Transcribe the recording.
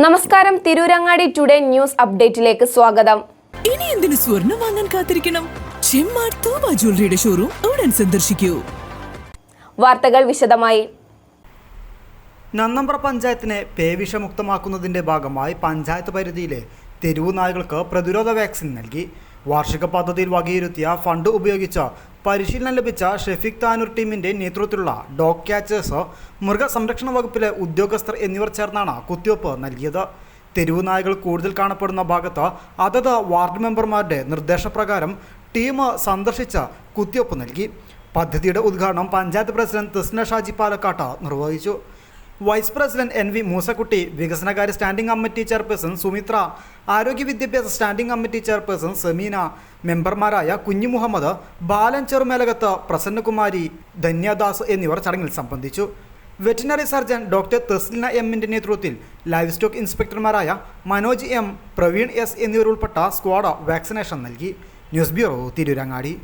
നമസ്കാരം. Tirurangadi today news അപ്ഡേറ്റിലേക്ക് സ്വാഗതം. ഇനി എന്തിനു സ്വർണം വാങ്ങാൻ കാത്തിരിക്കണം? ചെമ്മാർ തോമ ജ്വല്ലറിയുടെ ഷോറൂം ഉടൻ സന്ദർശിക്കൂ. വാർത്തകൾ വിശദമായി. നന്നമ്പ്ര പഞ്ചായത്തിനെ പേവിഷമുക്തമാക്കുന്നതിന്റെ ഭാഗമായി പഞ്ചായത്ത് പരിധിയിലെ തെരുവു നായകൾക്ക് പ്രതിരോധ വാക്സിൻ നൽകി. വാർഷിക പദ്ധതിയിൽ വകയിരുത്തിയ ഫണ്ട് ഉപയോഗിച്ച് പരിശീലനം ലഭിച്ച ഷെഫീഖ് താനൂർ ടീമിന്റെ നേതൃത്വത്തിലുള്ള ഡോഗ് ക്യാച്ചേഴ്സ് മൃഗസംരക്ഷണ വകുപ്പിലെ ഉദ്യോഗസ്ഥർ എന്നിവർ ചേർന്നാണ് കുത്തിവയ്പ് നൽകിയത്. തെരുവു നായകൾ കൂടുതൽ കാണപ്പെടുന്ന ഭാഗത്ത് അതത് വാർഡ് മെമ്പർമാരുടെ നിർദ്ദേശപ്രകാരം ടീം സന്ദർശിച്ച് കുത്തിവയ്പ് നൽകി. പദ്ധതിയുടെ ഉദ്ഘാടനം പഞ്ചായത്ത് പ്രസിഡന്റ് തൃഷ്ണ ഷാജി പാലക്കാട്ട് നിർവഹിച്ചു. Vice president N V Moosakutty വികസനകാര്യ സ്റ്റാൻഡിംഗ് കമ്മിറ്റി ചെയർപേഴ്സൺ സുമിത്ര ആരോഗ്യ വിദ്യാഭ്യാസ സ്റ്റാൻഡിംഗ് കമ്മിറ്റി ചെയർപേഴ്സൺ സെമീന മെമ്പർമാരായ കുഞ്ഞു മുഹമ്മദ് ബാലൻ ചെറുമേലകത്ത് പ്രസന്നകുമാരി ധന്യദാസ് എന്നിവർ ചടങ്ങിൽ സംബന്ധിച്ചു. വെറ്റിനറി സർജൻ ഡോക്ടർ തെസ്ലിന എമ്മിന്റെ നേതൃത്വത്തിൽ ലൈവ് സ്റ്റോക്ക് ഇൻസ്പെക്ടർമാരായ മനോജ് എം പ്രവീൺ എസ് എന്നിവരുൾപ്പെട്ട സ്ക്വാഡ് വാക്സിനേഷൻ നൽകി. News bureau Tirurangadi.